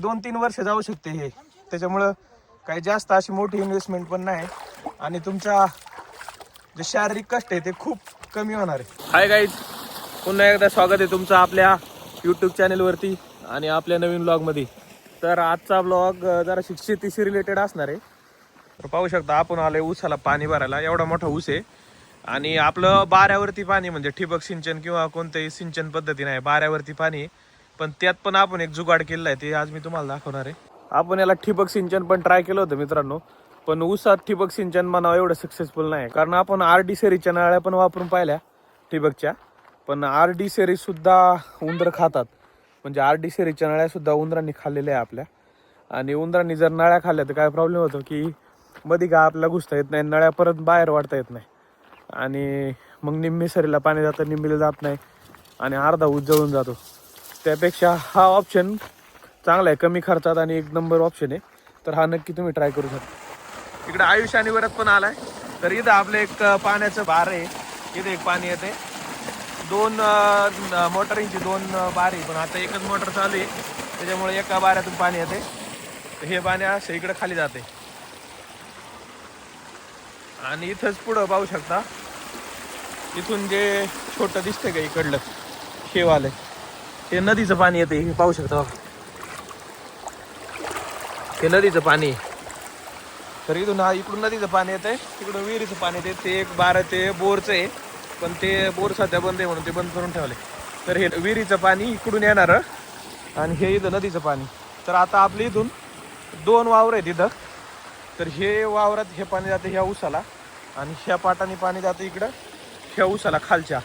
दोन तीन वर्ष जाऊ शकते हे. त्याच्यामुळं काही जास्त अशी मोठी इन्व्हेस्टमेंट पण नाही. आणि तुमचा जे शारीरिक कष्ट आहे ते खूप कमी होणार आहे. हाय गाईज पुन्हा एकदा स्वागत आहे तुमचं आपल्या यूट्यूब चॅनेलवरती आणि आपल्या नवीन ब्लॉगमध्ये तर आजचा ब्लॉग जरा शेतीशी रिलेटेड असणार आहे. तर पाहू शकता आपण आलोय ऊसाला पाणी भरायला. एवढा मोठा ऊस आहे. आणि आपलं बाऱ्यावरती पाणी म्हणजे ठिबक सिंचन किंवा कोणतंही सिंचन पद्धती नाही बाऱ्यावरती पाणी आहे. पण त्यात पण आपण एक जुगाड केलेला आहे ते आज मी तुम्हाला दाखवणार आहे. आपण याला ठिबक सिंचन पण ट्राय केलं होतं मित्रांनो पण ऊसात ठिबक सिंचन म्हणावं एवढं सक्सेसफुल नाही कारण आपण आर डी सेरीच्या नळ्या पण वापरून पाहिल्या ठिबकच्या. पण आर डी सेरी सुद्धा उंदरं खातात. म्हणजे आर डी सेरीच्या नळ्या सुद्धा उंदरांनी खाल्लेल्या आहे आपल्या. आणि उंदरांनी जर नळ्या खाल्ल्या तर काय प्रॉब्लेम होतो की मध्ये का आपल्याला घुसता येत नाही नळ्या परत बाहेर वाढता येत नाही. आणि मग निम्मी सरीला पाणी जातं निम्मीला जात नाही. आणि अर्धा ऊस जळून जातो. त्यापेक्षा हा ऑप्शन चांगला आहे. कमी खर्चात आणि एक नंबर ऑप्शन आहे. तर हा नक्की तुम्ही ट्राय करू शकता. इकडे आयुष आणि वरत पण आलाय. तर इथं आपलं एक पाण्याचं बार आहे. इथे एक पाणी येते दोन मोटर मोटरींची दोन बार आहे. पण आता एकच मोटर चालू आहे. त्याच्यामुळे एका बाऱ्यातून पाणी येते हे पाणी असं इकडे खाली जाते आणि इथंच पुढं पाहू शकता. इथून जे छोटं दिसतंय का इकडलं? हे हे नदीचं पाणी येते हे पाहू शकता हे नदीचं पाणी. आहे. तर इथून हा इकडून नदीचं पाणी येतंय तिकडून विहिरीचं पाणी येते ते एक बारा ते बोरचं आहे पण ते बोर सध्या बंद आहे म्हणून ते बंद करून ठेवले तर हे विहिरीचं पाणी इकडून येणार आणि हे इथं नदीचं पाणी. तर आता आपली इथून दोन वावर आहेत इथं. तर हे वावरात हे पाणी जातं ह्या उसाला आणि ह्या पाटाने पाणी जातं इकडं ह्या उसाला खालच्या.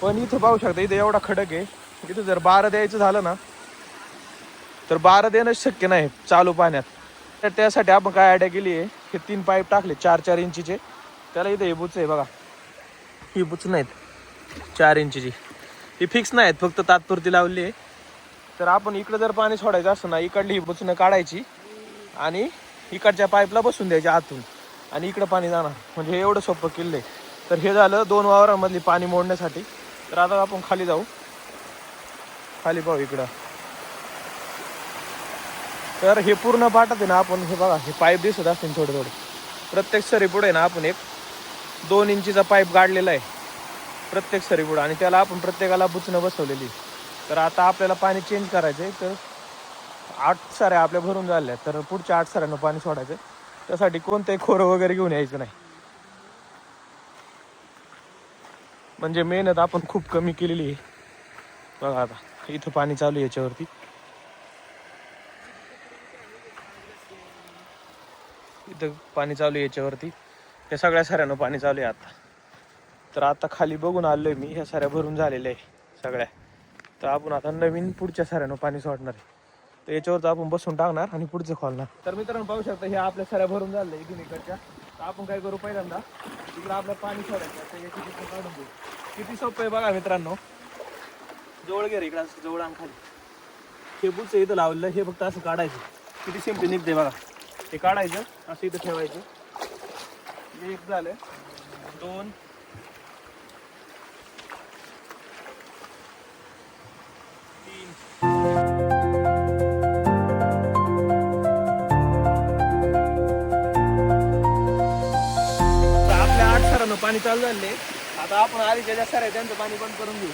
पण इथं पाहू शकता इथं एवढा खडक आहे इथं जर बारं द्यायचं झालं ना तर बारं देणं शक्य नाही चालू पाण्यात. तर त्यासाठी आपण काय आयडिया केली आहे? हे तीन पाईप टाकले चार चार इंचीचे. त्याला इथं हे बुच आहे बघा. ही बुच नाहीत. चार इंचीची. ही फिक्स नाहीत फक्त तात्पुरती लावली आहे. तर आपण इकडं जर पाणी सोडायचं असतं ना इकडली ही बुचणं काढायची आणि इकडच्या पाईपला बसून द्यायची आतून. आणि इकडं पाणी जाणार. म्हणजे हे एवढं सोपं केलं आहे तर हे झालं दोन वावरांमधली पाणी मोडण्यासाठी. तर आता आपण खाली जाऊ. खाली पाहू इकडं. तर हे पूर्ण पाटात आहे ना आपण हे बघा हे पाईप दिसत असतील थोडे थोडे. प्रत्येक सरीपुढं आहे ना आपण एक दोन इंचीचा पाईप गाडलेला आहे. प्रत्येक सरीपुढं आणि त्याला आपण प्रत्येकाला बुचणं बसवलेली तर आता आपल्याला पाणी चेंज करायचं आहे तर आठ साऱ्या आपल्या भरून झाल्या. तर पुढच्या आठ साऱ्यांना पाणी सोडायचं त्यासाठी कोणतंही खोरं वगैरे घेऊन यायचं नाही. म्हणजे मेहनत आपण खूप कमी केलेली आहे. बघा आता. इथं पाणी चालू आहे याच्यावरती. इथं पाणी चालू आहे याच्यावरती. या सगळ्या साऱ्यानं पाणी चालू आहे आता. तर आता खाली बघून आलोय मी ह्या साऱ्या भरून झालेल्या आहे सगळ्या. तर आपण आता नवीन पुढच्या साऱ्यानं पाणी सोडणार आहे. तर याच्यावरच आपण बसून टाकणार आणि पुढचं खोलणार. तर मित्रांनो पाहू शकता हे आपल्या साऱ्या भरून झाल्या इथून इकडच्या तर आपण काय करू पहिल्यांदा इकडं आपलं पाणी सोडायचं तर याची काढून देऊ. किती सोपं आहे बघा मित्रांनो. जवळ घे रे इकडं असं जवळ आण खाली हे इथं लावलेलं हे फक्त असं काढायचं. किती सिम्पली निघते बघा. हे काढायचं असं इथं ठेवायचं. हे एक झालं. दोन. तर आपल्या आठ सरांना पाणी चालू झाले आता आपण आधीच्या ज्या सर आहे त्यांचं पाणी बंद करून घेऊ.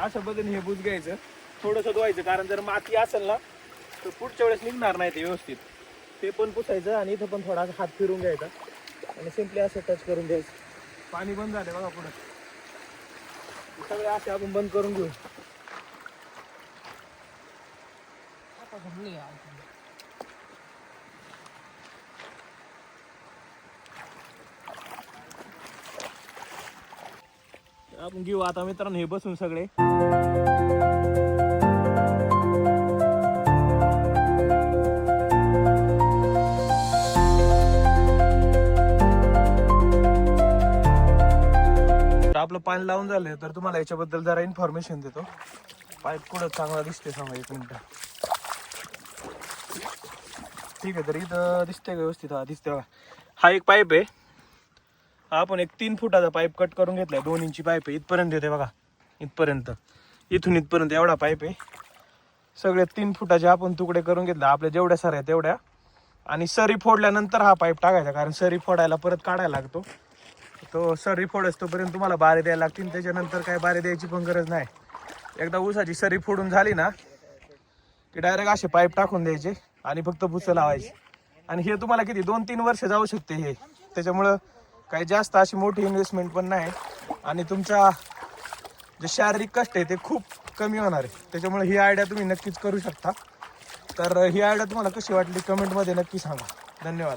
तर अशा पद्धतीने हे बुज घ्यायचं. थोडंसं धुवायचं कारण जर माती असेल ना तर पुढच्या वेळेस निघणार नाही ते व्यवस्थित. ते पण पुसायचं आणि इथं पण थोडा हात फिरून घ्यायचा. आणि सिम्पली असं टच करून द्यायचं पाणी बंद झालं बघा पुढं. सगळे असे आपण बंद करून घेऊ. आपण घेऊ. आता मित्रांनो हे बसून सगळे. आपलं पाणी लावून झालंय तर तुम्हाला याच्याबद्दल जरा इन्फॉर्मेशन देतो. पाईप कुठं चांगला दिसते सांगा एक मिनिट. ठीक आहे तर इथं दिसतंय का व्यवस्थित? हा दिसतंय हा एक पाईप आहे. आपण एक तीन फुटाचा पाईप कट करून घेतलाय. दोन इंची पाईप आहे. इथपर्यंत येते बघा. इथपर्यंत. इथून इथपर्यंत एवढा पाईप आहे. सगळे तीन फुटाचे आपण तुकडे करून घेतला. आपल्या जेवढ्या सर तेवढ्या. आणि सरी फोडल्यानंतर हा पाईप टाकायचा. कारण सरी फोडायला परत काढायला लागतो. तो सरी फोडस तोपर्यंत तुम्हाला बारे द्यायला लागतील. त्याच्यानंतर काय बारे द्यायची पण गरज नाही. एकदा ऊसाची सरी फोडून झाली ना की डायरेक्ट असे पाईप टाकून द्यायचे आणि फक्त भुसं लावायचे. आणि हे तुम्हाला किती? दोन तीन वर्ष जाऊ शकते हे. त्याच्यामुळं काही जास्त अशी मोठी इन्व्हेस्टमेंट पण नाही. आणि तुमच्या जे शारीरिक कष्ट आहे ते खूप कमी होणार आहे. त्याच्यामुळे ही आयडिया तुम्ही नक्कीच करू शकता. तर ही आयडिया तुम्हाला कशी वाटली? कमेंटमध्ये नक्की सांगा. धन्यवाद.